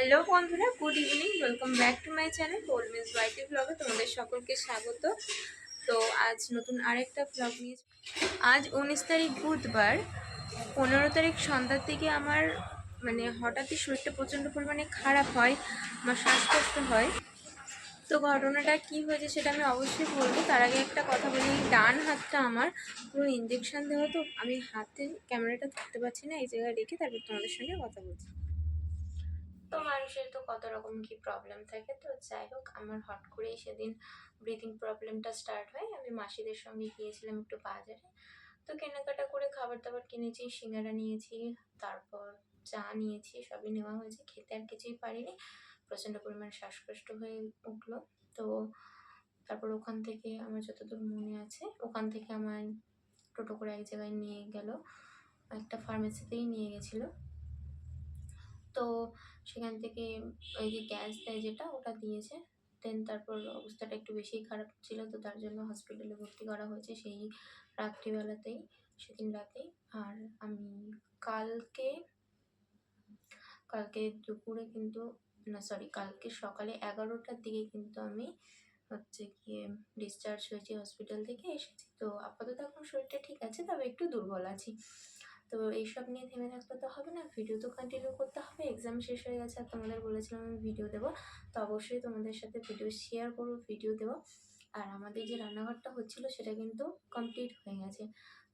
Hello বন্ধুরা, good evening, welcome back to my channel গোলমিস YT ব্লগে তোমাদের সকলকে স্বাগত। তো আজ নতুন আরেকটা ব্লগ নিয়ে আজ উনিশ তারিখ বুধবার, পনেরো তারিখ সন্ধ্যার দিকে আমার মানে হঠাৎই শরীরটা প্রচণ্ড পরিমাণে খারাপ হয়, আমার শ্বাসকষ্ট হয়। তো ঘটনাটা কি হয়েছে সেটা আমি অবশ্যই বলব। তার আগে একটা কথা বলি, ডান হাতটা আমার পুরো ইঞ্জেকশন দেওয়া, তো আমি হাতে ক্যামেরাটা ধরতে পারছি না, এই জায়গায় রেখে তারপর তোমাদের সঙ্গে কথা বলছি। তো মানুষের তো কত রকম কি প্রবলেম থাকে, তো যাই হোক, আমার হট করেই সেদিন ব্রিদিং প্রবলেমটা স্টার্ট হয়। আমি মাসিদের সঙ্গে গিয়েছিলাম একটু বাজারে। তো কেনাকাটা করে খাবার দাবার কিনেছি, সিঙ্গারা নিয়েছি, তারপর চা নিয়েছি, সবই নেওয়া হয়েছে। খেতে আর কিছুই পারিনি। প্রচণ্ড পরিমাণ শ্বাসকষ্ট হয়ে উঠল। তো তারপর ওখান থেকে আমার যতদূর মনে আছে, ওখান থেকে আমার টোটো করে এক জায়গায় নিয়ে গেল। একটা ফার্মেসিতেই নিয়ে গেছিল। তো সেখান থেকে ওই যে গ্যাস দেয় যেটা, ওটা দিয়েছে। দেন তারপর অবস্থাটা একটু বেশিই খারাপ ছিল তো তার জন্য হসপিটালে ভর্তি করা হয়েছে সেই রাত্রিবেলাতেই, সেদিন রাতেই। আর আমি কালকে কালকে দুপুরে কিন্তু, না সরি কালকে সকালে এগারোটার দিকে কিন্তু আমি হচ্ছে গিয়ে ডিসচার্জ হয়েছি হসপিটাল থেকে এসেছি। তো আপাতত এখন শরীরটা ঠিক আছে, তবে একটু দুর্বল আছি। তো এইসব নিয়ে থেমে থাকলে তো হবে না। ভিডিও তো কন্টিনিউ করতে হবে। এক্সাম শেষ হয়ে গেছে আর তোমাদের বলেছিলাম আমি ভিডিও দেবো। তো অবশ্যই তোমাদের সাথে ভিডিও শেয়ার করব ভিডিও দেবো। আর আমাদের যে রান্নাঘরটা হচ্ছিল সেটা কিন্তু কমপ্লিট হয়ে গেছে।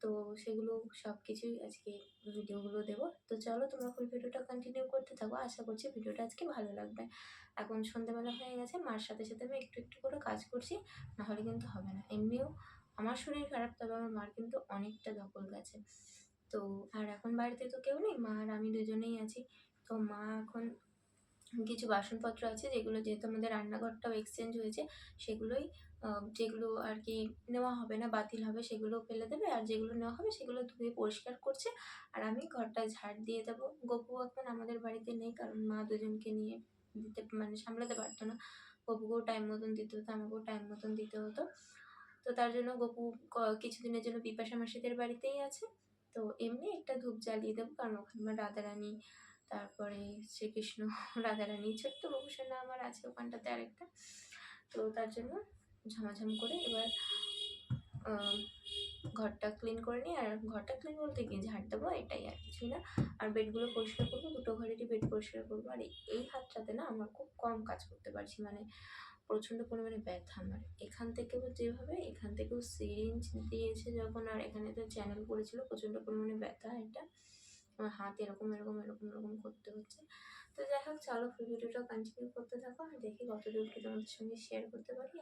তো সেগুলো সব কিছুই আজকে ভিডিওগুলো দেবো। তো চলো তোমরা ফুল ভিডিওটা কন্টিনিউ করতে থাকো। আশা করছি ভিডিওটা আজকে ভালো লাগবে। এখন সন্ধ্যেবেলা হয়ে গেছে। মার সাথে সাথে আমি একটু একটু করে কাজ করছি। নাহলে কিন্তু হবে না। এমনিও আমার শরীর খারাপ, তবে আমার মার কিন্তু অনেকটা দখল গেছে। তো আর এখন বাড়িতে তো কেউ নেই, মা আর আমি দুজনেই আছি। তো মা এখন কিছু বাসনপত্র আছে, যেগুলো যেহেতু আমাদের রান্নাঘরটাও এক্সচেঞ্জ হয়েছে, সেগুলোই যেগুলো আর কি নেওয়া হবে না, বাতিল হবে সেগুলো ফেলে দেবে। আর যেগুলো নেওয়া হবে, সেগুলো ধুয়ে পরিষ্কার করছে। আর আমি ঘরটা ঝাড় দিয়ে দেবো। গপু এখন আমাদের বাড়িতে নেই, কারণ মা দুজনকে নিয়ে দিতে মানে সামলাতে পারতো না। গপুকেও টাইম মতন দিতে হতো, আমাকেও টাইম মতন দিতে হতো। তো তার জন্য গপু কিছুদিনের জন্য বিপাশা মাসিদের বাড়িতেই আছে। তো এমনি একটা ধূপ জ্বালিয়ে দেবো, কারণ ওখানে রাধারানী, তারপরে শ্রীকৃষ্ণ, রাধারানী, ছোট্ট বাবুসোনা আমার আছে ওখানটাতে আরেকটা। তো তার জন্য ঝামাঝাম করে এবার ঘরটা ক্লিন করে নিই আর ঘরটা ক্লিন বলতে কি ঝাড় দেবো এটাই আর কিছুই না। আর বেডগুলো পরিষ্কার করব, দুটো ঘরেরই বেড পরিষ্কার করব। আর এই হাতটাতে না, আমরা খুব কম কাজ করতে পারছি। মানে প্রচণ্ড পরিমাণে ব্যথা আমার। এখান থেকেও যেভাবে, এখান থেকেও সিরিঞ্জ দিয়েছে যখন, আর এখানে তো চ্যানেল পড়েছিল প্রচণ্ড পরিমাণে ব্যথা এটা। আমার হাত এরকম এরকম এরকম এরকম করতে হচ্ছে। তো যাই হোক, চলো ভিডিওটা কন্টিনিউ করতে থাকো, আর দেখি কতদূর কি তোমাদের সঙ্গে শেয়ার করতে পারি।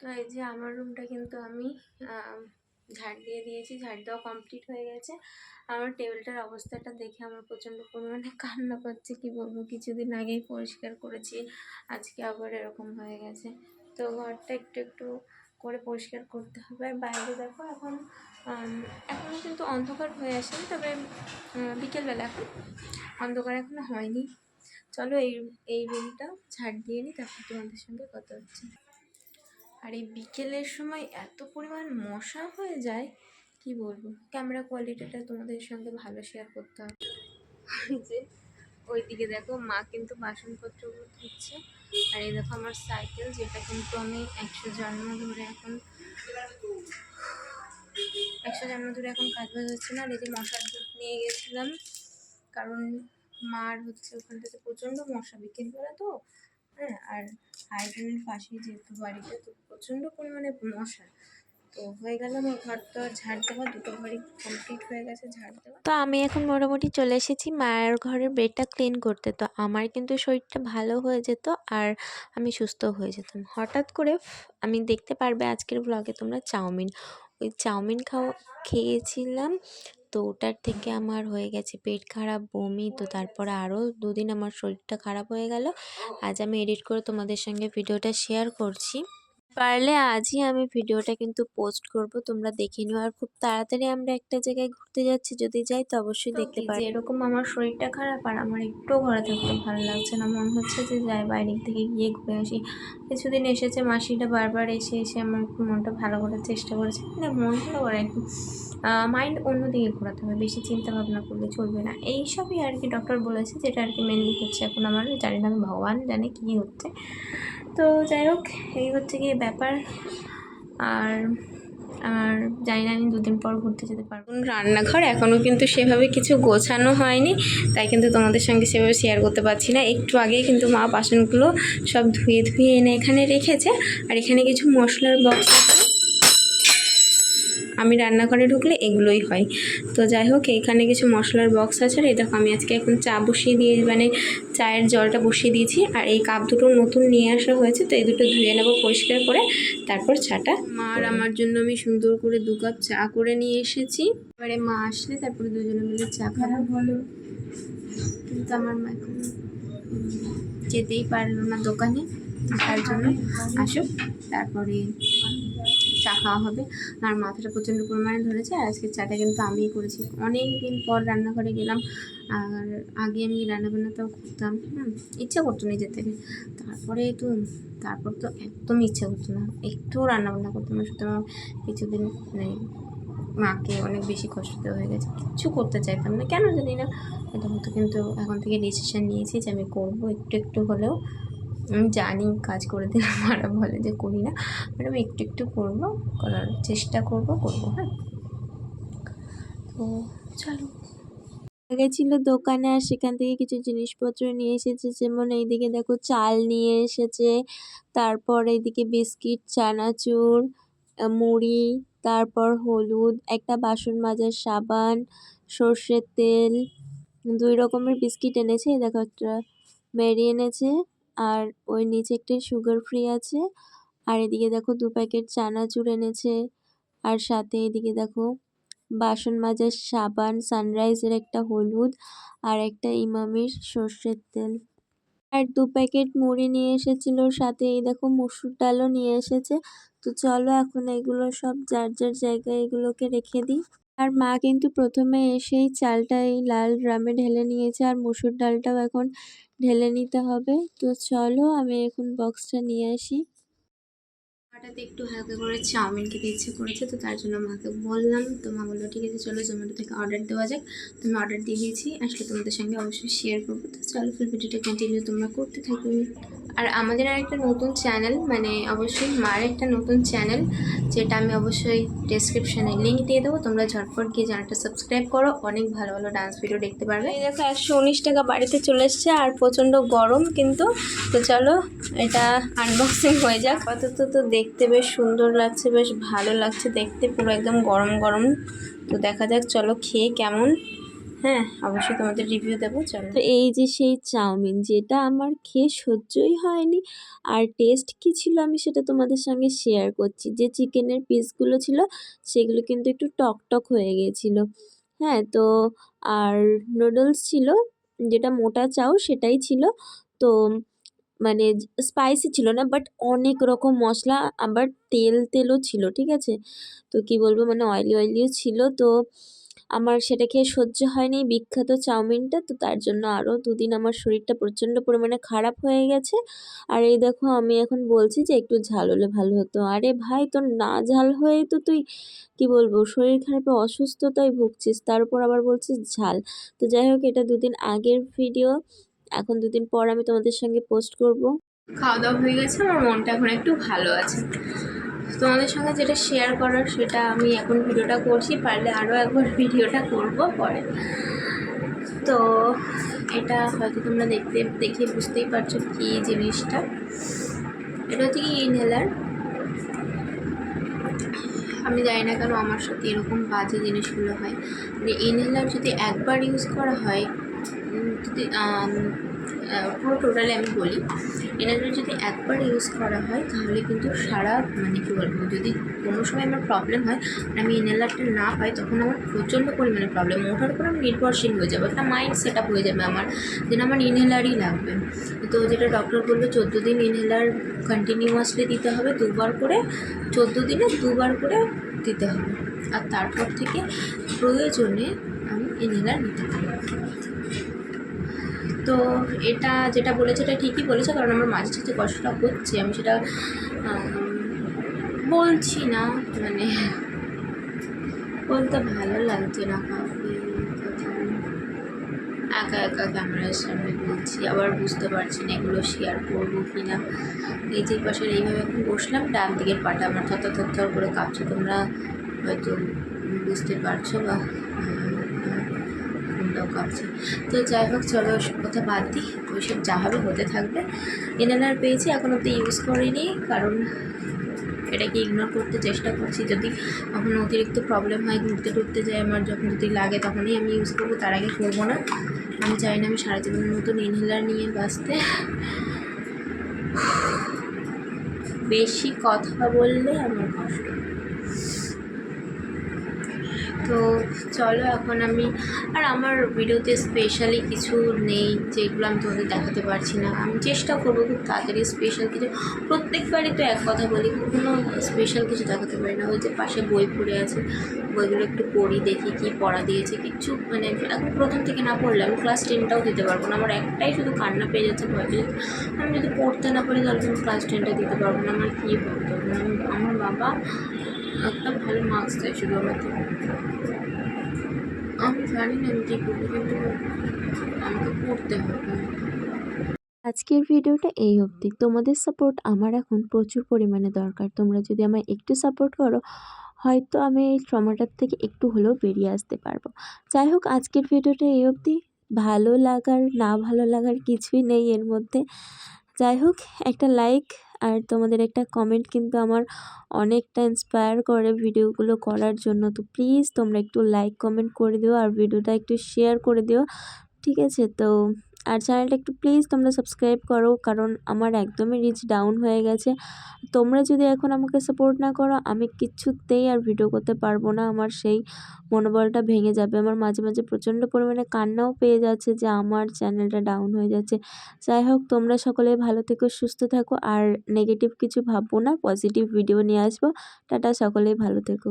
তো এই যে আমার রুমটা কিন্তু আমি ঝাড় দিয়ে দিয়েছি, ঝাড় দেওয়া কমপ্লিট হয়ে গেছে। আমার টেবিলটার অবস্থাটা দেখে আমার প্রচণ্ড পরিমাণে কান্না পাচ্ছে, কি বলব? কিছুদিন আগেই পরিষ্কার করেছি, আজকে আবার এরকম হয়ে গেছে। তো ঘরটা একটু একটু করে পরিষ্কার করতে হবে। আর বাইরে দেখো এখন এখনও কিন্তু অন্ধকার হয়ে আসেনি, তবে বিকেলবেলা এখন। অন্ধকার এখনও হয়নি। চলো এই এই রুমটা ঝাড় দিয়ে নিই তারপর তোমাদের সঙ্গে কথা হচ্ছে। আর এই বিকেলের সময় এত পরিমাণ মশা হয়ে যায়, কি বলব? ক্যামেরা কোয়ালিটিটা তোমাদের সঙ্গে ভালো শেয়ার করতে হবে যে ওইদিকে দেখো মা কিন্তু বাসনপত্রগুলো ধুচ্ছে, আর এই দেখো আমার সাইকেল যেটা কিন্তু আমি একশো জন্ম ধরে এখন, একশো জন্ম ধরে এখন কাজ বাজ হচ্ছে না, আর এই যে মশার দুধ নিয়ে গেছিলাম, কারণ মার হচ্ছে ওখান থেকে প্রচণ্ড মশা, বিকেলবেলা তো হ্যাঁ আর হাইড্রেনের পাশে যেহেতু বাড়িতে, তো প্রচণ্ড পরিমাণে মশা। তো হয়ে গেল আমার ঘরটা ঝাড় দেওয়া, দুটো ঘরই কমপ্লিট হয়ে গেছে ঝাড় দেওয়া। তো আমি এখন মোটামুটি চলে এসেছি মায়ের ঘরের বেডটা ক্লিন করতে। তো আমার কিন্তু শরীরটা ভালো হয়ে যেত আর আমি সুস্থ হয়ে যেতাম। হঠাৎ করে আমি দেখতে পারবে আজকের ব্লগে তোমরা চাউমিন। ওই চাউমিন খাওয়া, খেয়েছিলাম। তো ওটার থেকে আমার হয়ে গেছে পেট খারাপ বমি তো তারপরে আরও দুদিন আমার শরীরটা খারাপ হয়ে গেল। আজ আমি এডিট করে তোমাদের সঙ্গে ভিডিওটা শেয়ার করছি। পারলে আজই আমি ভিডিওটা কিন্তু পোস্ট করব তোমরা দেখে নিও। আর খুব তাড়াতাড়ি আমরা একটা জায়গায় ঘুরতে যাচ্ছি যদি যাই তো অবশ্যই দেখতে পারি এরকম আমার শরীরটা খারাপ আর আমার একটু ঘরে থাকতে ভালো লাগছে না মনে হচ্ছে যে যাই বাইরের থেকে গিয়ে ঘুরে আসি। কিছুদিন এসেছে মাসিটা বারবার এসে এসে আমার মনটা ভালো করার চেষ্টা করেছে। মানে মন ভালো করে মাইন্ড অন্যদিকে ঘোরাতে হবে, বেশি চিন্তা ভাবনা করলে চলবে না। এইসবই আর কি ডক্টর বলেছে, যেটা আর কি মেনলি হচ্ছে এখন আমার, জানি না আমি ভগবান জানে কী হচ্ছে। তো যাই হোক, এই হচ্ছে গিয়ে ব্যাপার। আর আর জানি না আমি দুদিন পর ঘুরতে যেতে পারব। রান্নাঘর এখনও কিন্তু সেভাবে কিছু গোছানো হয়নি, তাই কিন্তু তোমাদের সঙ্গে সেভাবে শেয়ার করতে পারছি না। একটু আগেই কিন্তু মা বাসনগুলো সব ধুয়ে ধুয়ে এনে এখানে রেখেছে, আর এখানে কিছু মশলার বক্স আছে। আমি রান্নাঘরে ঢুকলে এগুলোই হয়। তো যাই হোক এখানে কিছু মশলার বক্স আছে আর দেখো আমি আজকে এখন চা বসিয়ে দিয়ে মানে চায়ের জলটা বসিয়ে দিয়েছি আর এই কাপ দুটো নতুন নিয়ে আসা হয়েছে তো এই দুটো ধুয়ে নেব পরিষ্কার করে তারপর চাটা। মা আর আমার জন্য আমি সুন্দর করে দু কাপ চা করে নিয়ে এসেছি। এবারে মা আসলে তারপরে দুজনে মিলে চা খাব। বলো। কিন্তু আমার মা এখন যেতেই পারল না দোকানে তার জন্য আসুক তারপরে চা খাওয়া হবে। আর মাথাটা প্রচণ্ড পরিমাণে ধরেছে। আর আজকে চাটা কিন্তু আমিই করেছি। অনেক দিন পর রান্নাঘরে গেলাম। আর আগে আমি রান্নাবান্নাটাও করতাম, হুম, ইচ্ছা করতো নিজের থেকে। তারপরে তো, তারপর তো একদম ইচ্ছা করতো না। একটুও রান্নাবান্না করতাম। না সুতরাং কিছুদিন মানে মাকে অনেক বেশি কষ্ট দেওয়া হয়ে গেছে। কিচ্ছু করতে চাইতাম না। কেন জানি না। এটা হতো কিন্তু এখন থেকে ডিসিশন নিয়েছি যে আমি করব। একটু একটু হলেও আমি জানি কাজ করে দিলে মারা বলে যে করি না বাট আমি একটু একটু করব, করার চেষ্টা করব, করব হ্যাঁ। তো চলো। গেছিল দোকানে আর সেখান থেকে কিছু জিনিসপত্র নিয়ে এসেছে, যেমন এইদিকে দেখো চাল নিয়ে এসেছে, তারপর এইদিকে বিস্কিট, চানাচুর মুড়ি, তারপর হলুদ, একটা বাসন মাজার সাবান, সর্ষের তেল, দুই রকমের বিস্কিট এনেছে দেখো একটা মেরি এনেছে আর ওই নিচে একটি সুগার ফ্রি আছে। আর এদিকে দেখো দু প্যাকেট চানাচুর এনেছে। আর সাথে এদিকে দেখো বাসন মাজার সাবান সানরাইজের একটা হলুদ আর একটা ইমামির সর্ষের তেল। আর দু প্যাকেট মুড়ি নিয়ে এসেছিল, সাথে এই দেখো মসুর ডালও নিয়ে এসেছে। তো চলো এখন এগুলো সব যার যার জায়গায় এগুলোকে রেখে দিই। আর মা কিন্তু প্রথমে এসেই চালটা এই লাল ড্রামে ঢেলে নিয়েছে আর মুসুর ডালটাও এখন ঢেলে নিতে হবে। তো চলো আমি এখন বক্সটা নিয়ে আসি। হঠাৎ একটু হালকা করে চাউমিন খেতে ইচ্ছে করেছে তো তার জন্য মাকে বললাম তো মা বলল ঠিক আছে চলো জোম্যাটো থেকে অর্ডার দেওয়া যাক। তো আমি অর্ডার দিয়ে দিয়েছি আসলে তোমাদের সঙ্গে অবশ্যই শেয়ার করব। তো চলো ফুল ভিডিওটা কন্টিনিউ তোমরা করতে থাকো। আর আমাদের আর একটা নতুন চ্যানেল মানে অবশ্যই মার একটা নতুন চ্যানেল যেটা আমি অবশ্যই ডেসক্রিপশানে লিঙ্ক দিয়ে দেবো। তোমরা ঝটপট গিয়ে চ্যানেলটা সাবস্ক্রাইব করো অনেক ভালো ভালো ডান্স ভিডিও দেখতে পারবে। এই দেখো একশো উনিশ টাকা বাড়িতে চলে এসছে আর প্রচণ্ড গরম কিন্তু। তো চলো এটা আনবক্সিং হয়ে যাক। আপাতত তো দেখতে বেশ সুন্দর লাগছে, বেশ ভালো লাগছে। দেখতে পুরো একদম গরম গরম। তো দেখা যাক, চলো খেয়ে কেমন। হ্যাঁ অবশ্যই তোমাদের রিভিউ দেবো, চলো। তো এই যে সেই চাউমিন, যেটা আমার খেয়ে সহ্যই হয়নি। আর টেস্ট কি ছিল আমি সেটা তোমাদের সঙ্গে শেয়ার করছি। যে চিকেনের পিসগুলো ছিল, সেগুলো কিন্তু একটু টক টক হয়ে গিয়েছিল। হ্যাঁ তো আর নুডলস ছিল, যেটা মোটা চাউ সেটাই ছিল। তো মানে স্পাইসি ছিল না বাট অনেক রকম মশলা, আবার তেল, তেলও ছিল, ঠিক আছে? তো কি বলব মানে অয়েলি অয়েলিও ছিল। তো আমার সেটা খেয়ে সহ্য হয়নি, বিখ্যাত চাউমিনটা। তো তার জন্য আরও দুদিন আমার শরীরটা প্রচণ্ড পরিমাণে খারাপ হয়ে গেছে। আর এই দেখো, আমি এখন বলছি যে একটু ঝাল হলে ভালো হতো। আরে ভাই, তোর না ঝাল হয়ে তো তুই, কি বলব, শরীর খারাপে অসুস্থতায় ভুগছিস। তার উপর আবার বলছিস ঝাল। তো যাই হোক, এটা দুদিন আগের ভিডিও এখন দুদিন পর আমি তোমাদের সঙ্গে পোস্ট করব। খাওয়া দাওয়া হয়ে গেছে, আমার মনটা এখন একটু ভালো আছে। তোমাদের সঙ্গে যেটা শেয়ার করার সেটা আমি এখন ভিডিওটা করছি, পারলে আরও একবার ভিডিওটা করব পরে। তো এটা হয়তো তোমরা দেখতে, দেখে বুঝতেই পারছ কি জিনিসটা। এটা হচ্ছে কি ইনহেলার আমি জানি না কেন আমার সাথে এরকম বাজে জিনিসগুলো হয়। মানে ইনহেলার যদি একবার ইউজ করা হয় পুরো টোটালি আমি বলি ইনহেলার যদি একবার ইউজ করা হয়, তাহলে কিন্তু সারা মানে কী বলব, যদি কোনো সময় আমার প্রবলেম হয় আর আমি ইনহেলারটা না পাই, তখন আমার প্রচণ্ড পরিমাণে প্রবলেম ওঠার উপর আমি নির্ভরশীল হয়ে যাব, একটা মাইন্ড সেট আপ হয়ে যাবে আমার যেন আমার ইনহেলারই লাগবে। তো যেটা ডক্টর বলল, চোদ্দ দিন ইনহেলার কন্টিনিউয়াসলি দিতে হবে, দুবার করে, চোদ্দ দিনে দুবার করে দিতে হবে। আর তারপর থেকে প্রয়োজনে আমি ইনহেলার নিতে পারি তো এটা যেটা বলেছে এটা ঠিকই বলেছে, কারণ আমার মাঝে সাথে কষ্টটা হচ্ছে। আমি সেটা বলছি না মানে বলতে ভালো লাগছে না কাউকে। একা একা ক্যামেরার সামনে বলছি আবার বুঝতে পারছি না এগুলো শেয়ার করব কি না এই যে পাশের এইভাবে এখন বসলাম, ডান দিকের পাটা আমার থর থর করে কাঁপছে। তোমরা হয়তো বুঝতে পারছ বা ফোনটাও কাঁপছে তো যাই হোক, চলো ওসব কথা বাদ দিই। ওইসব যা হবে হতে থাকবে। ইনহেলার পেয়েছি, এখন অব্দি ইউজ করিনি, কারণ এটাকে ইগনোর করতে চেষ্টা করছি। যদি কখনো অতিরিক্ত প্রবলেম হয়, ঘুরতে টুরতে যাই, আমার যখন যদি লাগে তখনই আমি ইউজ করব, তার আগে করব না। আমি চাই না আমি সারা জীবনের মতন ইনহেলার নিয়ে বাঁচতে। বেশি কথা বললে আমার কষ্ট তো চলো এখন আমি, আর আমার ভিডিওতে স্পেশালি কিছু নেই যেগুলো আমি তোমাদের দেখাতে পারছি না। আমি চেষ্টা করব খুব তাড়াতাড়ি স্পেশাল কিছু, প্রত্যেকবারই তো এক কথা বলি কোনো স্পেশাল কিছু দেখাতে পারি না। ওই যে পাশে বই পড়ে আছে, বইগুলো একটু পড়ি, দেখি কী পড়া দিয়েছে কিচ্ছু মানে এখন প্রথম থেকে না পড়লে আমি ক্লাস টেনটাও দিতে পারব না। আমার একটাই শুধু কান্না পেয়ে যাচ্ছে, ভয় পেয়ে আমি যদি পড়তে না পারি তাহলে আমি ক্লাস টেনটা দিতে পারব না। আমার কী হবে আমি- আমার বাবা একটা ভালো মার্কস দেয় শুধু আমার থেকে আমি জানি না আমি করব, কিন্তু আমাকে পড়তে হবে। আজকের ভিডিওটা এই অবধি। তোমাদের সাপোর্ট আমার এখন প্রচুর পরিমাণে দরকার। তোমরা যদি আমায় একটু সাপোর্ট করো, হয়তো আমি এই ট্রমাটার থেকে একটু হলেও বেরিয়ে আসতে পারব। যাই হোক, আজকের ভিডিওটা এই অবধি। ভালো লাগার, না ভালো লাগার কিছুই নেই এর মধ্যে। যাই হোক, একটা লাইক আর তোমাদের একটা কমেন্ট কিন্তু আমার অনেকটা ইন্সপায়ার করে ভিডিওগুলো করার জন্য। তো প্লিজ তোমরা একটু লাইক কমেন্ট করে দিও আর ভিডিওটা একটু শেয়ার করে দিও। ঠিক আছে, তো আর চ্যানেলটা একটু প্লিজ তোমরা সাবস্ক্রাইব করো, কারণ আমার একদমই রিচ ডাউন হয়ে গেছে। তোমরা যদি এখন আমাকে সাপোর্ট না করো, আমি কিচ্ছুতেই আর ভিডিও করতে পারব না। আমার সেই মনোবলটা ভেঙে যাবে। আমার মাঝে মাঝে প্রচণ্ড পরিমাণে কান্নাও পেয়ে যাচ্ছে যে আমার চ্যানেলটা ডাউন হয়ে যাচ্ছে। যাই হোক, তোমরা সকলে ভালো থেকো, সুস্থ থাকো, আর নেগেটিভ কিছু ভাববো না পজিটিভ ভিডিও নিয়ে আসব। টাটা, সকলেই ভালো থেকো।